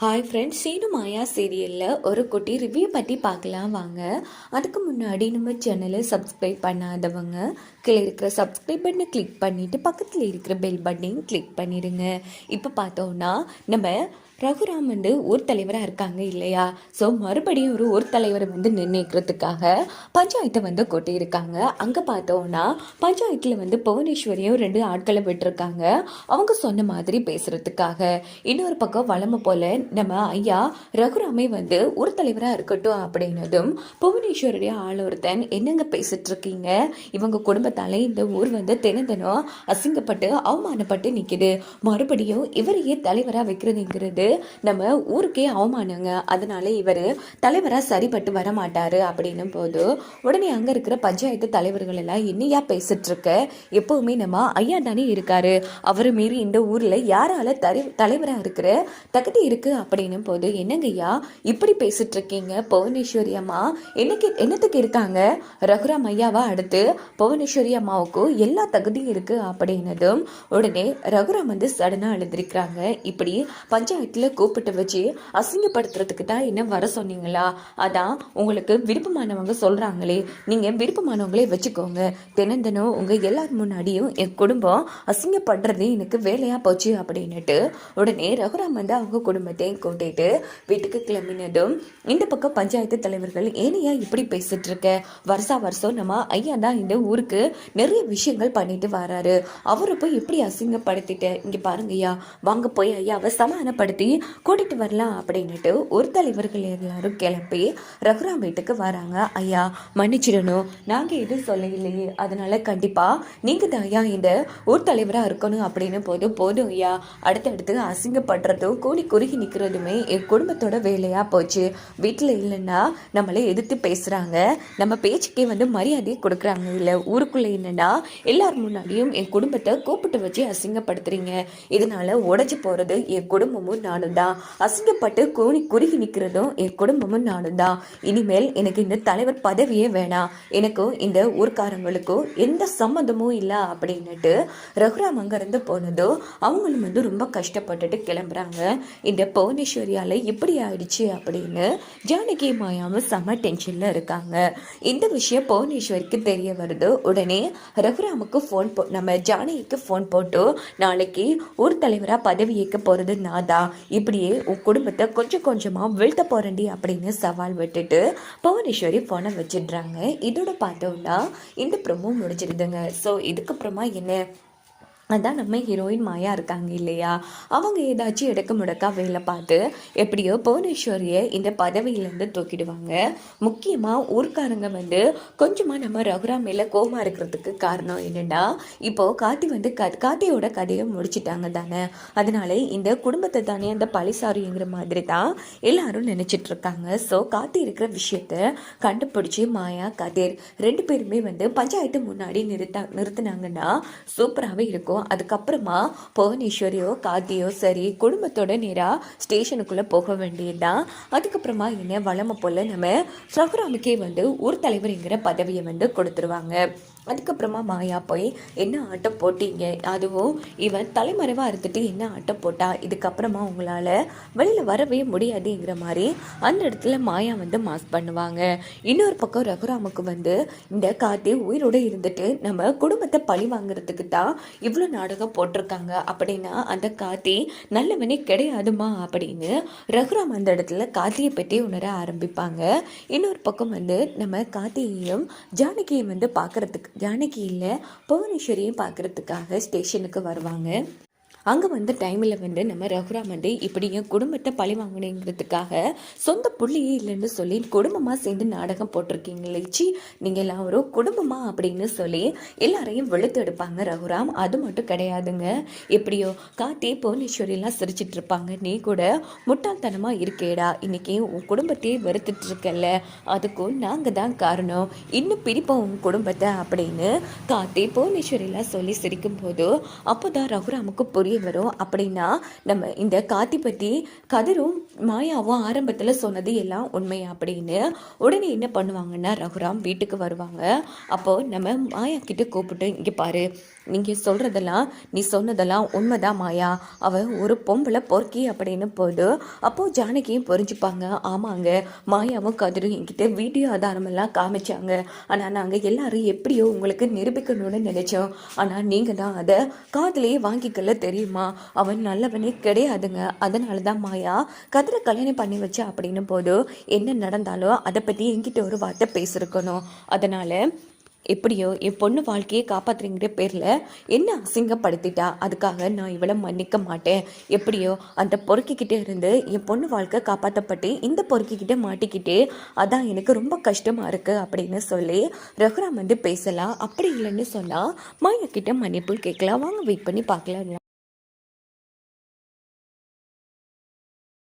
Hi friends Seenu மாயா சீரியலில் ஒரு குட்டி ரிவ்யூ பற்றி பார்க்கலாம் வாங்க. அதுக்கு முன்னாடி நம்ம சேனலை சப்ஸ்கிரைப் பண்ணாதவங்க கீழே இருக்கிற சப்ஸ்கிரைப் பட்டனை கிளிக் பண்ணிவிட்டு பக்கத்தில் இருக்கிற பெல் பட்டனையும் கிளிக் பண்ணிடுங்க. இப்போ பார்த்தோன்னா நம்ம ரகுராம் வந்து ஊர் தலைவராக இருக்காங்க இல்லையா? ஸோ மறுபடியும் ஒரு ஊர் தலைவரை வந்து நிர்ணயிக்கிறதுக்காக பஞ்சாயத்தை வந்து கொட்டியிருக்காங்க. அங்கே பார்த்தோன்னா பஞ்சாயத்தில் வந்து புவனேஸ்வரியும் ரெண்டு ஆட்களை விட்டுருக்காங்க. அவங்க சொன்ன மாதிரி பேசுகிறதுக்காக இன்னொரு பக்கம் வளமை போல நம்ம ஐயா ரகுராமே வந்து ஊர் தலைவராக இருக்கட்டும் அப்படின்னதும் புவனேஸ்வரிய ஆள் ஒருத்தன் என்னங்க பேசிட்டு இருக்கீங்க இவங்க குடும்பத்தால் இந்த ஊர் வந்து தினம் தினம் அசிங்கப்பட்டு அவமானப்பட்டு நிற்கிது மறுபடியும் இவரையே தலைவராக வைக்கிறதுங்கிறது நம்ம ஊருக்கே அவமானங்க. அதனால இவர் தலைவராக சரிப்பட்டு வர மாட்டாரு அப்படின்னும் போது உடனே அங்கே இருக்கிற பஞ்சாயத்து தலைவர்கள் எல்லாம் என்னையா பேசிட்டு இருக்க? நம்ம ஐயா தானே இருக்காரு. அவர் மீறி இந்த ஊரில் யாரால தலை தலைவராக இருக்கிற தகுதி இருக்கு அப்படின்னும் போது என்னங்கய்யா இப்படி பேசிட்டு இருக்கீங்க? புவனேஸ்வரி அம்மா என்னைக்கு என்னத்துக்கு இருக்காங்க? ரகுராம் ஐயாவா அடுத்து? புவனேஸ்வரி அம்மாவுக்கும் எல்லா தகுதியும் இருக்கு அப்படின்னதும் உடனே ரகுராம் வந்து சடனாக எழுதிருக்கிறாங்க இப்படி பஞ்சாயத்தில் கூப்பிட்டு வச்சு அசிங்கப்படுத்துறதுக்கு தான் என்ன வர சொன்னீங்களா? அதான் உங்களுக்கு விருப்பமானவங்க சொல்கிறாங்களே நீங்கள் விருப்பமானவங்களே வச்சுக்கோங்க. தினம் தினம் உங்கள் எல்லார் முன்னாடியும் என் குடும்பம் அசிங்கப்படுறது எனக்கு வேலையாக போச்சு அப்படின்னுட்டு உடனே ரகுராம் வந்து அவங்க குடும்பத்தையும் கூட்டிட்டு வீட்டுக்கு கிளம்பினதும் இந்த பக்கம் பஞ்சாயத்து தலைவர்கள் ஏனையா இப்படி பேசிட்டு இருக்க? வருஷா வருஷம் நம்ம ஐயா தான் இந்த ஊருக்கு நிறைய விஷயங்கள் பண்ணிட்டு வராரு. அவரை போய் எப்படி அசிங்கப்படுத்திட்டேன் இங்கே பாருங்க ஐயா வாங்க போய் ஐயாவை சமாதானப்படுத்தி கூட்டிட்டு வரலாம் அப்படின்னுட்டு ஒரு தலைவர்கள் எல்லாரும் கிளம்பி ரகுராம் வீட்டுக்கு வராங்க. ஐயா மன்னிச்சிடணும். நாங்கள் எதுவும் சொல்லலையே. அதனால கண்டிப்பாக நீங்கள் தான் ஐயா இந்த ஊர் தலைவராக இருக்கணும் அப்படின்னு போதும் போதும் ஐயா. அடுத்தடுத்து அசிங்கப்படுறதும் கூடி குறுகி நிற்கிறதுமே என் குடும்பத்தோட வேலையாக போச்சு. வீட்டில் இல்லைன்னா நம்மளை எதிர்த்து பேசுகிறாங்க நம்ம பேச்சுக்கே வந்து மரியாதையை கொடுக்குறாங்க இல்லை. ஊருக்குள்ளே என்னென்னா எல்லார் முன்னாடியும் என் குடும்பத்தை கூப்பிட்டு வச்சு அசிங்கப்படுத்துறீங்க. இதனால் உடைஞ்சு போகிறது என் குடும்பமும் நான் நானும் தான் அசிங்கப்பட்டு கூணி குறுகி நிற்கிறதும் என் குடும்பமும் நானும் தான் இனிமேல் எனக்கு இந்த தலைவர் பதவியே வேணாம். எனக்கும் இந்த ஊர்க்காரங்களுக்கும் எந்த சம்மந்தமும் இல்லை அப்படின்னுட்டு ரகுராம் அங்கேருந்து போனதோ அவங்களும் வந்து ரொம்ப கஷ்டப்பட்டுட்டு கிளம்புறாங்க. இந்த புவனேஸ்வரியால் இப்படி ஆயிடுச்சு அப்படின்னு ஜானகி மாயாவும் செம்ம டென்ஷனில் இருக்காங்க. இந்த விஷயம் புவனேஸ்வரிக்கு தெரிய வருது. உடனே ரகுராமுக்கு ஃபோன் போ நம்ம ஜானகிக்கு ஃபோன் போட்டு நாளைக்கு ஊர் தலைவராக பதவி ஏற்க போகிறது நான் தான் இப்படியே உன் குடும்பத்தை கொஞ்சம் கொஞ்சமாக வீழ்த்த போறேன்டி அப்படின்னு சவால் விட்டுட்டு புவனேஸ்வரி ஃபோனை வச்சிடுறாங்க. இதோட பார்த்தோம்னா இந்த ப்ரொமோ முடிஞ்சிருதுங்க. ஸோ இதுக்கப்புறமா என்ன? அதான் நம்ம ஹீரோயின் மாயா இருக்காங்க இல்லையா? அவங்க ஏதாச்சும் எடுக்க முடக்கா வேலை பார்த்து எப்படியோ புவனேஸ்வரியை இந்த பதவியிலேருந்து தூக்கிடுவாங்க. முக்கியமாக ஊர்க்காரங்க வந்து கொஞ்சமாக நம்ம ரகுராம் மேலே கோமா இருக்கிறதுக்கு காரணம் என்னென்னா இப்போது காத்தி வந்து க காத்தியோட கதையை முடிச்சிட்டாங்க தானே. அதனால இந்த குடும்பத்தை தானே அந்த பழிசாரிங்கிற மாதிரி தான் எல்லாரும் நினச்சிட்டு இருக்காங்க. ஸோ காத்தி இருக்கிற விஷயத்த கண்டுபிடிச்சி மாயா கதிர் ரெண்டு பேருமே வந்து பஞ்சாயத்து முன்னாடி நிறுத்த நிறுத்தினாங்கன்னா சூப்பராகவே இருக்கும். அதுக்கப்புறமா புவனேஸ்வரியோ கார்த்தியோ சரி குடும்பத்தோட நேராக ஸ்டேஷனுக்குள்ளே போக வேண்டியதுதான் அதுக்கப்புறமா என்ன வளமை போல் நம்ம ரகுராமுக்கே வந்து ஊர் தலைவருங்கிற பதவியை வந்து கொடுத்துருவாங்க. அதுக்கப்புறமா மாயா போய் என்ன ஆட்டம் போட்டீங்க? அதுவும் இவன் தலைமறைவாக இருந்துட்டு என்ன ஆட்டம் போட்டா? இதுக்கப்புறமா உங்களால் வெளியில் வரவே முடியாதுங்கிற மாதிரி அந்த இடத்துல மாயா வந்து மாஸ் பண்ணுவாங்க. இன்னொரு பக்கம் ரகுராமுக்கு வந்து இந்த கார்த்தி உயிரோடு இருந்துட்டு நம்ம குடும்பத்தை பழி வாங்குறதுக்கு தான் இவ்வளோ நாடகம் போட்டிருக்காங்க. அப்படின்னா அந்த காத்தி நல்லவனே கிடையாதுமா அப்படின்னு ரகுராம் அந்த இடத்துல காத்தியை பற்றி உணர ஆரம்பிப்பாங்க. இன்னொரு பக்கம் வந்து நம்ம காத்தியையும் ஜானகியை வந்து பார்க்கறதுக்கு ஜானகி இல்லை புவனேஸ்வரியும் பார்க்கறதுக்காக ஸ்டேஷனுக்கு வருவாங்க. அங்கே வந்த டைமில் வந்து நம்ம ரகுராம் வந்து இப்படி என் குடும்பத்தை பழி வாங்கினேங்கிறதுக்காக சொந்த புள்ளியே இல்லைன்னு சொல்லி குடும்பமாக சேர்ந்து நாடகம் போட்டிருக்கீங்களே சி நீங்கள் எல்லோரும் குடும்பமாக குடும்பமா அப்படின்னு சொல்லி எல்லாரையும் வெளுத்து எடுப்பாங்க ரகுராம். அது மட்டும் கிடையாதுங்க. எப்படியோ காத்தி புவனேஸ்வரியெல்லாம் சிரிச்சிட்டு இருப்பாங்க. நீ கூட முட்டாள்தனமாக இருக்கேடா. இன்னைக்கு உன் குடும்பத்தையே வெறுத்துட்டு இருக்கல அதுக்கும் நாங்கள் தான் காரணம். இன்னும் பிரிப்போம் உன் குடும்பத்தை அப்படின்னு காத்தி புவனேஸ்வரியெல்லாம் சொல்லி சிரிக்கும் போது அப்போ தான் ரகுராமுக்கு புரிய வரும் அப்படின்னா நம்ம இந்த காத்தி பற்றி கதிரும் மாயாவும் ஆரம்பத்தில் சொன்னது எல்லாம் உண்மை அப்படின்னு. உடனே என்ன பண்ணுவாங்கன்னா ரகுராம் வீட்டுக்கு வருவாங்க. அப்போது நம்ம மாயா கிட்ட கூப்பிட்டு இங்கே பாரு நீங்கள் சொல்கிறதெல்லாம் நீ சொன்னதெல்லாம் உண்மைதான் மாயா. அவள் ஒரு பொம்பளை பொறுக்கி அப்படின்னு போது அப்போது ஜானகியும் புரிஞ்சுப்பாங்க. ஆமாங்க மாயாவும் கதிரும் என்கிட்ட வீடியோ ஆதாரமெல்லாம் காமிச்சாங்க. ஆனால் நாங்கள் எல்லாரும் எப்படியோ உங்களுக்கு நிரூபிக்கணும்னு நினைச்சோம். ஆனால் நீங்கள் தான் அதை காதலையே வாங்கிக்கல தெரியுமா? அவன் நல்லவனே கிடையாதுங்க. அதனால தான் மாயா கதிரை கல்யாணம் பண்ணி வச்சு அப்படின்னு போது என்ன நடந்தாலும் அதை பற்றி என்கிட்ட ஒரு வார்த்தை பேசியிருக்கணும் அதனால் எப்படியோ என் பொண்ணு வாழ்க்கையை காப்பாத்துறங்கிற பேரில் என்ன அசிங்கப்படுத்திட்டா? அதுக்காக நான் இவளை மன்னிக்க மாட்டேன். எப்படியோ அந்த பொறுக்கிக்கிட்டே இருந்து என் பொண்ணு வாழ்க்கை காப்பாற்றப்பட்டு இந்த பொறுக்கிக்கிட்டே மாட்டிக்கிட்டே அதான் எனக்கு ரொம்ப கஷ்டமாக இருக்குது அப்படின்னு சொல்லி ரகுராம் வந்து பேசலாம். அப்படி இல்லைன்னு சொன்னால் மாயா கிட்ட மன்னிப்பு கேட்கலாம். வாங்க வெயிட் பண்ணி பார்க்கலாம்.